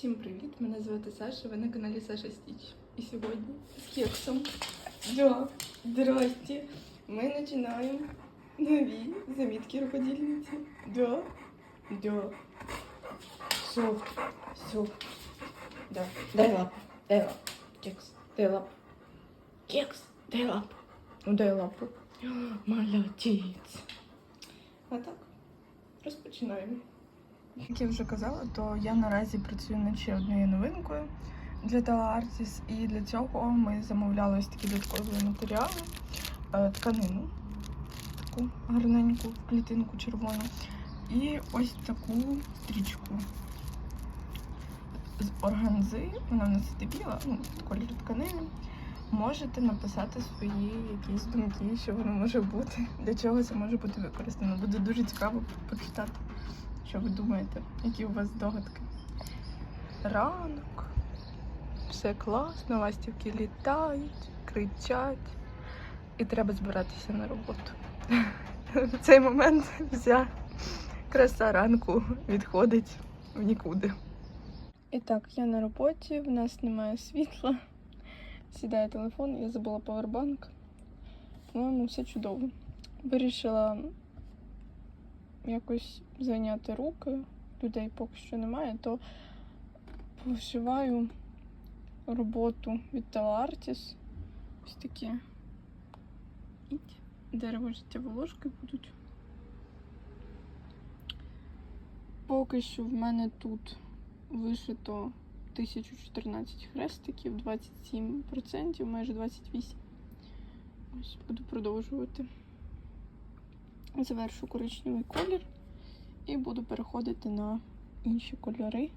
Всім привіт! Мене звати Саша, ви на каналі Саша Стіч. І сьогодні з кексом. Да, здрасте. Ми починаємо нові замітки рукодільниці. Да, да. Все, все. Да. Дай лапу, дай лапу. Кекс, дай лапу. Кекс, дай лапу. Ну, дай лапу. Молодець. А так, розпочинаємо. Як я вже казала, то я наразі працюю над ще однією новинкою для Teleartis, і для цього ми замовляли ось такі додаткові матеріали, е, тканину, таку гарненьку клітинку червону, і ось таку стрічку з органзи, вона в нас біла, ну, колір тканини. Можете написати свої якісь думки, що воно може бути, для чого це може бути використано. Буде дуже цікаво почитати. Що ви думаєте? Які у вас догадки? Ранок. Все класно, ластівки літають, кричать. І треба збиратися на роботу. В цей момент вся краса ранку відходить в нікуди. І так, я на роботі, в нас немає світла. Сідає телефон, я забула павербанк. По-моєму, все чудово. Вирішила якось зайняти руки, людей поки що немає, то пошиваю роботу від Teleartis. Ось такі дерево життєві ложки будуть. Поки що в мене тут вишито 1014 хрестиків, 27%, майже 28%. Ось буду продовжувати завершу коричневий колір і буду переходити на інші кольори.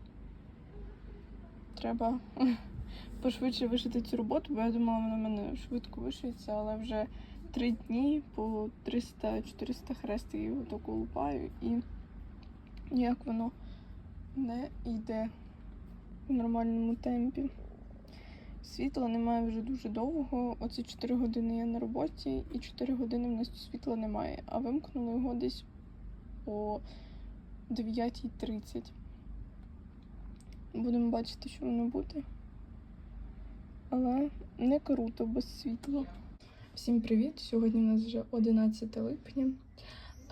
Треба пошвидше вишити цю роботу, бо я думала, вона в мене швидко вишиється, але вже три дні по 300-400 хрестиків отаку лупаю і ніяк воно не йде в нормальному темпі. Світла немає вже дуже довго. Оці 4 години я на роботі, і 4 години в нас світла немає. А вимкнули його десь о 9.30. Будемо бачити, що воно буде. Але не круто без світла. Всім привіт! Сьогодні у нас вже 11 липня.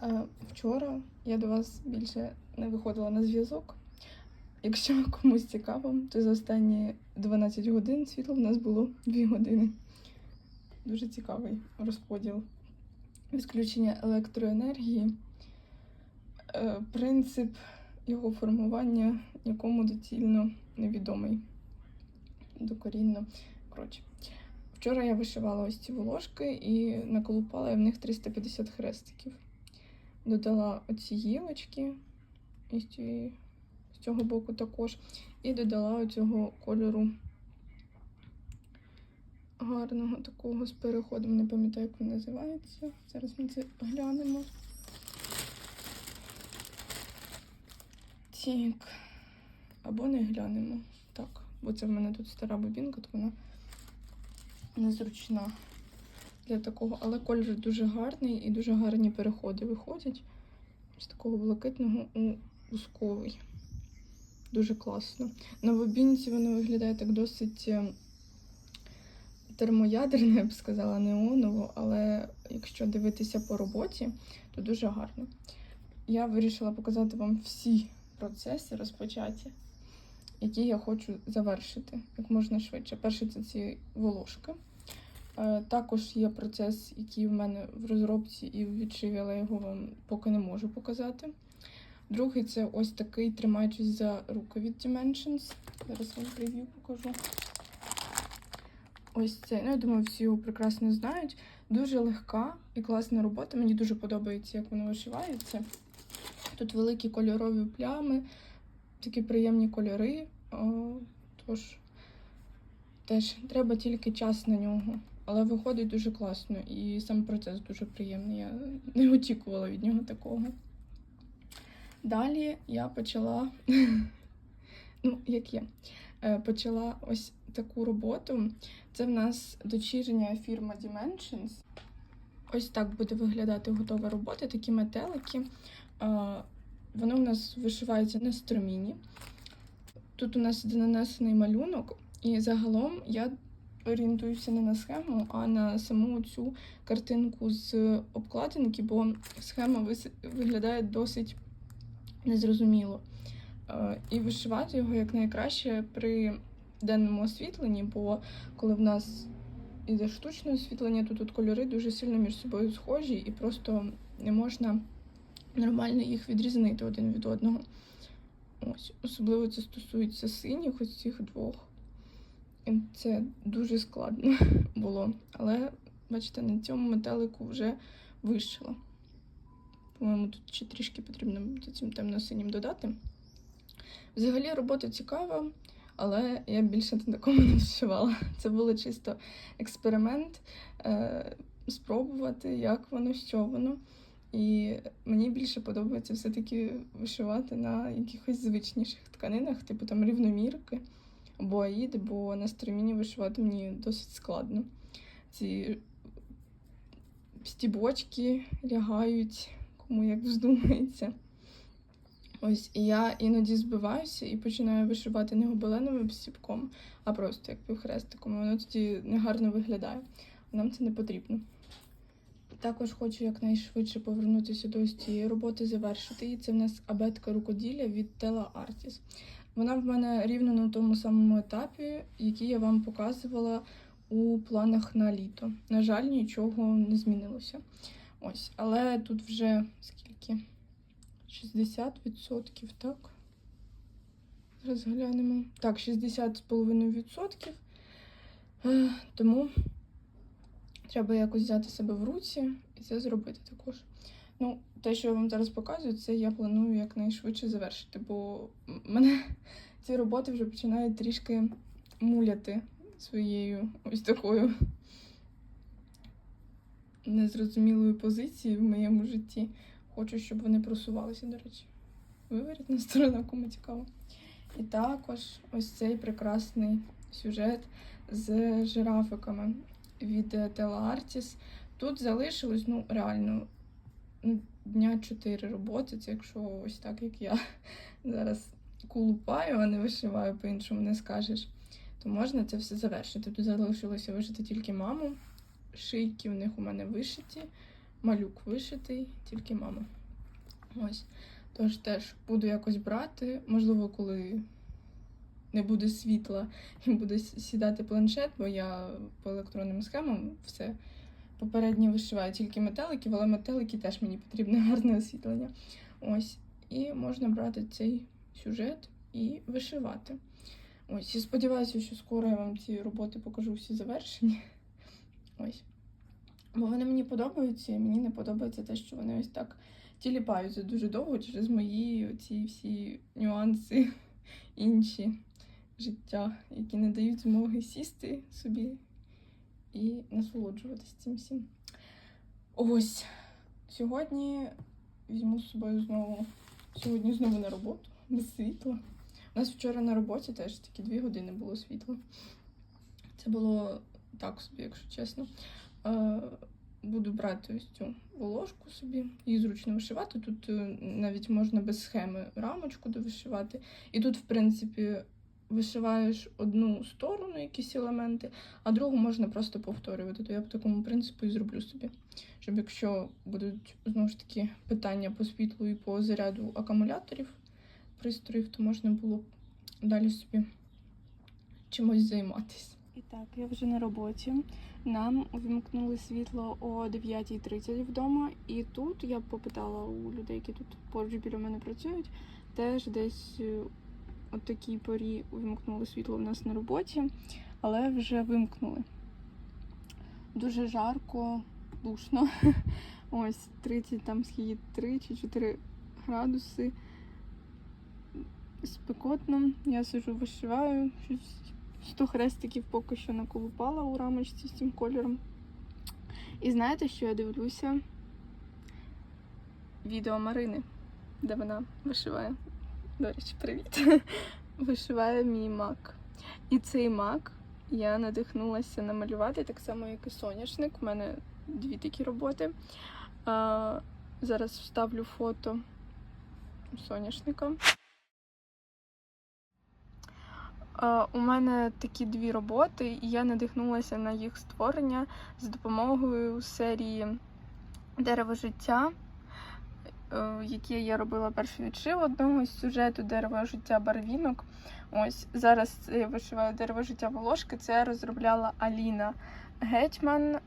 Е, Вчора я до вас більше не виходила на зв'язок. Якщо комусь цікаво, то за останні 12 годин світло в нас було 2 години. Дуже цікавий розподіл. Відключення електроенергії. Е, Принцип його формування нікому доцільно невідомий. Докорінно. Коротше, вчора я вишивала ось ці волошки і наколупала я в них 350 хрестиків. Додала оці гілочки із цієї цього боку також. І додала цього кольору гарного такого з переходом. Не пам'ятаю, як він називається. Зараз ми це глянемо. Так. Або не глянемо. Так, бо це в мене тут стара бобінка, то вона незручна для такого. Але кольор дуже гарний і дуже гарні переходи виходять з такого блакитного у узковий. Дуже класно. На бобінці воно виглядає так досить е, термоядерне, я б сказала, неоново, але якщо дивитися по роботі, то дуже гарно. Я вирішила показати вам всі процеси розпочаті, які я хочу завершити як можна швидше. Перший це ці волошки. Е, Також є процес, який в мене в розробці і в але його вам поки не можу показати. Другий це ось такий, тримаючись за руку від Dimensions. Зараз вам прев'ю покажу. Ось це. Ну, я думаю, всі його прекрасно знають. Дуже легка і класна робота. Мені дуже подобається, як воно вишивається. Тут великі кольорові плями, такі приємні кольори. О, тож, теж треба тільки час на нього. Але виходить дуже класно і сам процес дуже приємний. Я не очікувала від нього такого. Далі я почала, ну, як є, е, почала ось таку роботу. Це в нас дочірня фірма Dimensions. Ось так буде виглядати готова робота, такі метелики. Е, Воно в нас вишивається на строміні. Тут у нас нанесений малюнок, і загалом я орієнтуюся не на схему, а на саму цю картинку з обкладинки, бо схема виглядає досить незрозуміло. Е, І вишивати його якнайкраще при денному освітленні, бо коли в нас іде штучне освітлення, то тут кольори дуже сильно між собою схожі, і просто не можна нормально їх відрізнити один від одного. Ось, особливо це стосується синіх ось цих двох. І це дуже складно було. Але, бачите, на цьому метелику вже вишила. По-моєму, тут ще трішки потрібно цим темно-синім додати. Взагалі робота цікава, але я більше на такому не вишивала. Це було чисто експеримент, е, спробувати, як воно, що воно. І мені більше подобається все-таки вишивати на якихось звичніших тканинах, типу там рівномірки або аїди, бо на стреміні вишивати мені досить складно. Ці стібочки лягають, кому як вздумається. Ось, і я іноді збиваюся і починаю вишивати не гобеленовим стібком, а просто як півхрестиком. Воно тоді негарно виглядає. Нам це не потрібно. Також хочу якнайшвидше повернутися до ось цієї роботи, завершити її. Це в нас абетка рукоділля від Tela Artis. Вона в мене рівно на тому самому етапі, який я вам показувала у планах на літо. На жаль, нічого не змінилося. Ось, але тут вже скільки? 60%, так? Зараз глянемо. Так, 60,5%. Е, Тому треба якось взяти себе в руці і це зробити також. Ну, те, що я вам зараз показую, це я планую якнайшвидше завершити, бо мене ці роботи вже починають трішки муляти своєю ось такою незрозумілою позицією в моєму житті. Хочу, щоб вони просувалися, до речі. Виворітна сторона, кому цікаво. І також ось цей прекрасний сюжет з жирафиками від е, Tela Artis. Тут залишилось, ну, реально, ну, дня 4 роботи. Це якщо ось так, як я зараз кулупаю, а не вишиваю, по-іншому не скажеш, то можна це все завершити. Тут залишилося вишити тільки маму. Шийки в них у мене вишиті, малюк вишитий, тільки мама. Ось. Тож теж буду якось брати, можливо, коли не буде світла і буде сідати планшет, бо я по електронним схемам все попередньо вишиваю тільки метеликів, але метелики теж мені потрібне гарне освітлення. Ось. І можна брати цей сюжет і вишивати. Ось. І сподіваюся, що скоро я вам ці роботи покажу всі завершені. Ось. Бо вони мені подобаються, і мені не подобається те, що вони ось так тіліпаються дуже довго через мої ці всі нюанси інші життя, які не дають змоги сісти собі і насолоджуватися цим всім. Ось сьогодні візьму з собою знову. Сьогодні знову на роботу без світла. У нас вчора на роботі теж тільки дві години було світло. Це було так собі, якщо чесно. Е, буду брати ось цю волошку собі. Її зручно вишивати. Тут е, навіть можна без схеми рамочку довишивати. І тут, в принципі, вишиваєш одну сторону, якісь елементи, а другу можна просто повторювати. То я по такому принципу і зроблю собі. Щоб якщо будуть знову ж таки питання по світлу і по заряду акумуляторів пристроїв, то можна було далі собі чимось займатися. І так, я вже на роботі. Нам увімкнули світло о 9.30 вдома, і тут я попитала у людей, які тут поруч біля мене працюють, теж десь е, о такій порі увімкнули світло в нас на роботі, але вже вимкнули. Дуже жарко, душно. Ось 30, там скільки 3 чи 4 градуси. Спекотно. Я сижу, вишиваю, щось 100 хрестиків поки що наколупала у рамочці з цим кольором. І знаєте, що я дивлюся? Відео Марини, де вона вишиває. До речі, привіт. Вишиває мій мак. І цей мак я надихнулася намалювати так само, як і соняшник. У мене дві такі роботи. Зараз вставлю фото соняшника. Е, У мене такі дві роботи, і я надихнулася на їх створення з допомогою серії Дерево життя, е, які я робила перший відшив одного з сюжету Дерево життя барвінок. Ось зараз я вишиваю дерево життя волошки. Це розробляла Аліна Гетьман, е,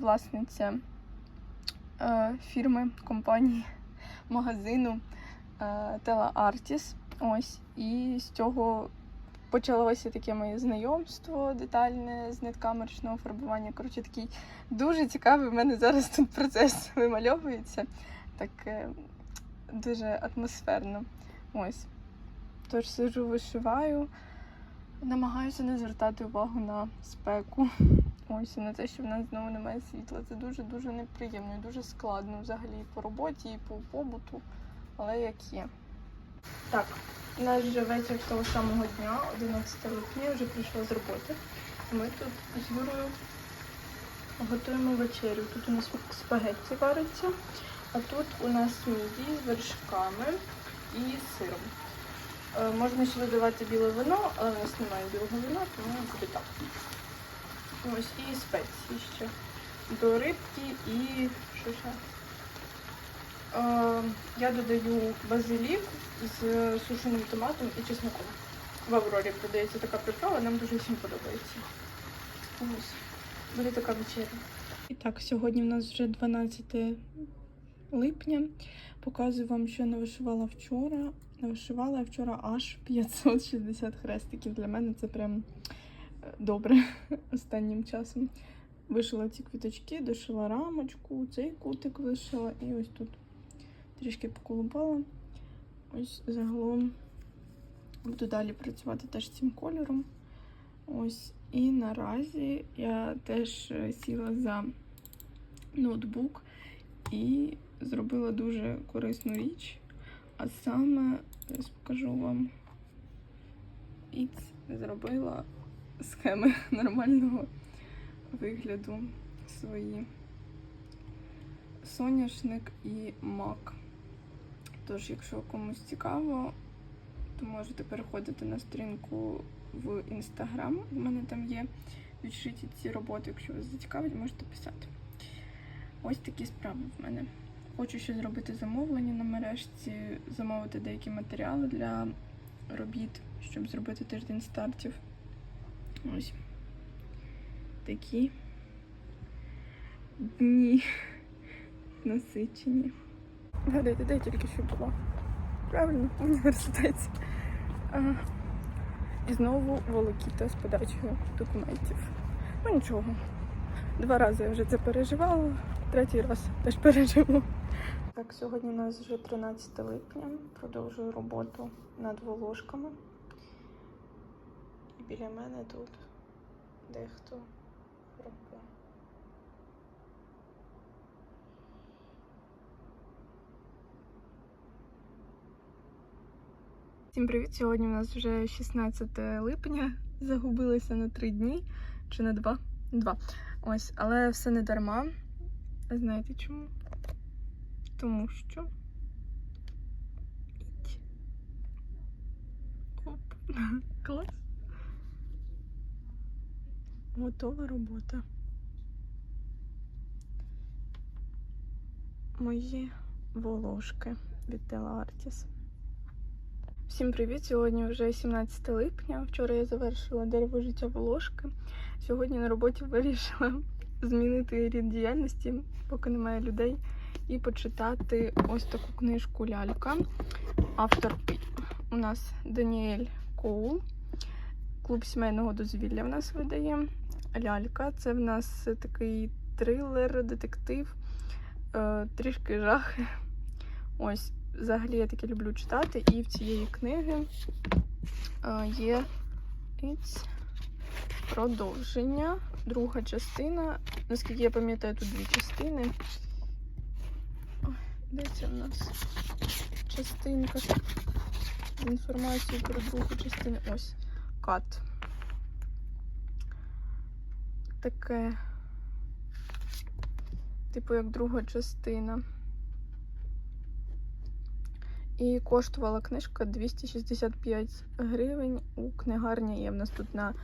власниця е, фірми компанії магазину Тела Артіс. Ось, і з цього почалося таке моє знайомство детальне з нитками ручного фарбування. Коротше, такий дуже цікавий в мене зараз тут процес вимальовується. Так е, дуже атмосферно. Ось. Тож сижу, вишиваю, намагаюся не звертати увагу на спеку. Ось і на те, що в нас знову немає світла. Це дуже-дуже неприємно і дуже складно взагалі по роботі, і по побуту, але як є. Так, у нас вже вечір того самого дня, 11 липня, вже прийшла з роботи. Ми тут з Юрою готуємо вечерю. Тут у нас спагетті вариться, а тут у нас міді з вершками і сиром. Е, Можна ще додавати біле вино, але у нас немає білого вина, тому буде так. Ось і спеції ще. До рибки і що ще? Е, я додаю базилік з сушеним томатом і чесноком. В Аврорі продається така приправа, нам дуже всім подобається. Ось, буде така вечеря. І так, сьогодні в нас вже 12 липня. Показую вам, що я навишивала вчора. Навишивала я вчора аж 560 хрестиків. Для мене це прям е, добре останнім часом. Вишила ці квіточки, дошила рамочку, цей кутик вишила і ось тут трішки поколупала. Ось загалом буду далі працювати теж цим кольором. Ось. І наразі я теж е, сіла за ноутбук і зробила дуже корисну річ. А саме, зараз покажу вам, і зробила схеми нормального вигляду свої. Соняшник і мак. Тож, якщо комусь цікаво, то можете переходити на сторінку в інстаграм. У мене там є відшиті ці роботи, якщо вас зацікавить, можете писати. Ось такі справи в мене. Хочу ще зробити замовлення на мережці, замовити деякі матеріали для робіт, щоб зробити тиждень стартів. Ось такі дні насичені. Гадайте, де я тільки що була? Правильно, в університеті. А, і знову волокіта з подачею документів. Ну нічого. Два рази я вже це переживала, третій раз теж переживу. Так, сьогодні у нас вже 13 липня. Продовжую роботу над волошками. І біля мене тут дехто робить. Всім привіт! Сьогодні у нас вже 16 липня. Загубилася на три дні чи на два? Два. Ось, але все не дарма. Знаєте чому? Тому що. Оп. Клас. Готова робота. Мої волошки від Tela Artis. Всім привіт! Сьогодні вже 17 липня. Вчора я завершила дерево життя волошки. Сьогодні на роботі вирішила змінити рід діяльності, поки немає людей, і почитати ось таку книжку Лялька. Автор у нас Даніель Коул. Клуб сімейного дозвілля в нас видає. Лялька. Це в нас такий трилер, детектив, е, трішки жахи. Ось. Взагалі я таке люблю читати, і в цієї книги е, є It's продовження, друга частина. Наскільки я пам'ятаю, тут дві частини. Ой, де це в нас частинка з інформацією про другу частину. Ось кат. Таке, типу, як друга частина. І коштувала книжка 265 гривень у книгарні. Є в нас тут на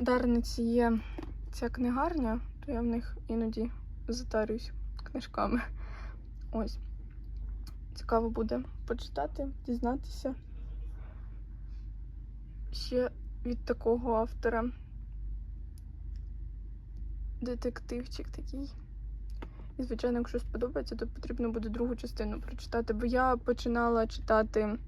Дарниці є ця книгарня, то я в них іноді затарююсь книжками. Ось. Цікаво буде почитати, дізнатися. Ще від такого автора. Детективчик такий. І, звичайно, якщо сподобається, то потрібно буде другу частину прочитати. Бо я починала читати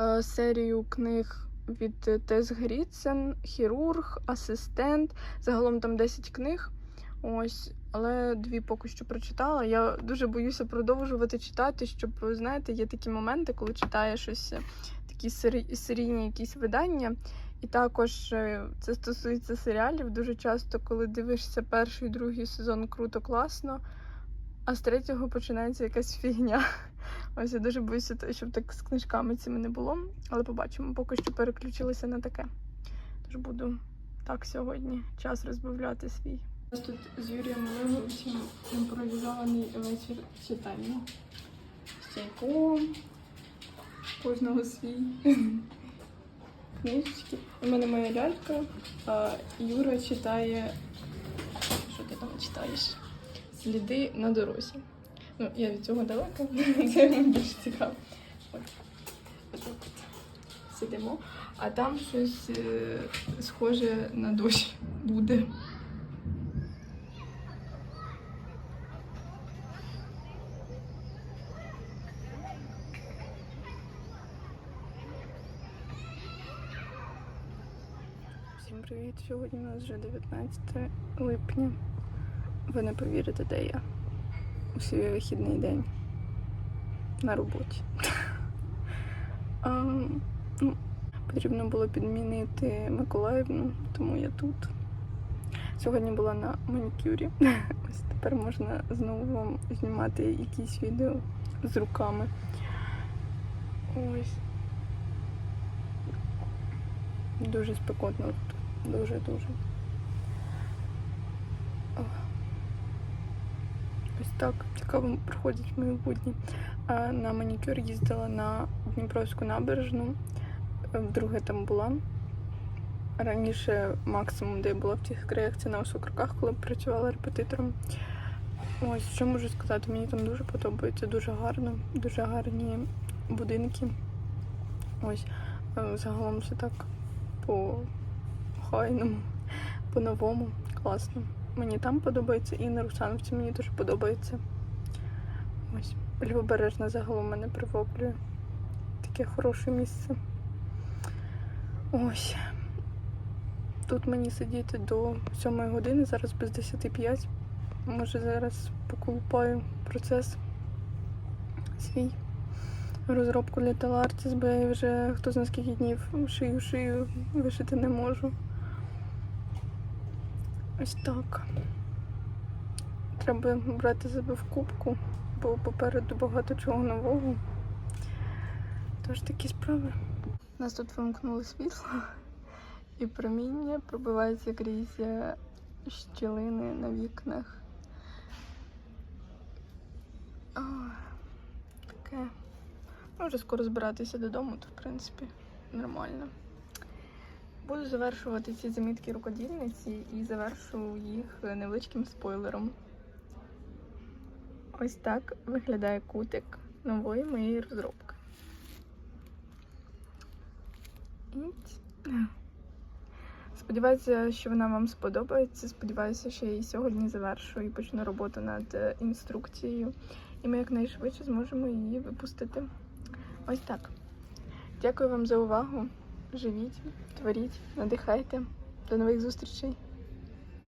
е, серію книг від Тес Гріцен, хірург, асистент. Загалом там 10 книг. Ось, але дві поки що прочитала. Я дуже боюся продовжувати читати, щоб, знаєте, є такі моменти, коли читаєш щось, е, такі серійні якісь видання. І також е, це стосується серіалів. Дуже часто, коли дивишся перший, другий сезон круто, класно, а з третього починається якась фігня. Ось я дуже боюся, щоб так з книжками цими не було. Але побачимо, поки що переключилася на таке. Тож буду так сьогодні час розбавляти свій. Нас тут з Юрієм Леговичем імпровізований вечір читання. З чайком, кожного свій книжечки. У мене моя лялька, а Юра читає. Що ти там читаєш? Сліди на дорозі. Ну, я від цього далека, це мені більш цікаво. От. Сидимо, а там щось е, схоже на дощ буде. Всім привіт! Сьогодні у нас вже 19 липня. Ви не повірите, де я у свій вихідний день на роботі. А, ну, потрібно було підмінити Миколаївну, тому я тут. Сьогодні була на манікюрі. Ось тепер можна знову знімати якісь відео з руками. Ось. Дуже спекотно тут. Дуже-дуже. Ось так цікаво проходять мої будні. На манікюр їздила на Дніпровську набережну. Е, Вдруге там була. Раніше максимум, де я була в тих краях, це на Осокроках, коли працювала репетитором. Ось, що можу сказати, мені там дуже подобається, дуже гарно, дуже гарні будинки. Ось, е, загалом все так по хайному, по-новому. Класно. Мені там подобається і на Русановці мені дуже подобається. Ось. Лівобережна загалом мене привоблює. Таке хороше місце. Ось. Тут мені сидіти до 7 години, зараз без 10.05. Може зараз поколупаю процес свій розробку для Телартіс, бо я вже хто знає скільки днів шию шию вишити не можу. Ось так. Треба брати себе в кубку, бо попереду багато чого нового. Тож такі справи. У нас тут вимкнули світло і проміння пробивається крізь е, щілини на вікнах. О, таке. Ну, вже скоро збиратися додому, то в принципі нормально. Буду завершувати ці замітки рукодільниці і завершу їх невеличким спойлером. Ось так виглядає кутик нової моєї розробки. Сподіваюся, що вона вам сподобається. Сподіваюся, що я її сьогодні завершу і почну роботу над е, інструкцією. І ми якнайшвидше зможемо її випустити. Ось так. Дякую вам за увагу. Живіть, творіть, надихайте. До нових зустрічей!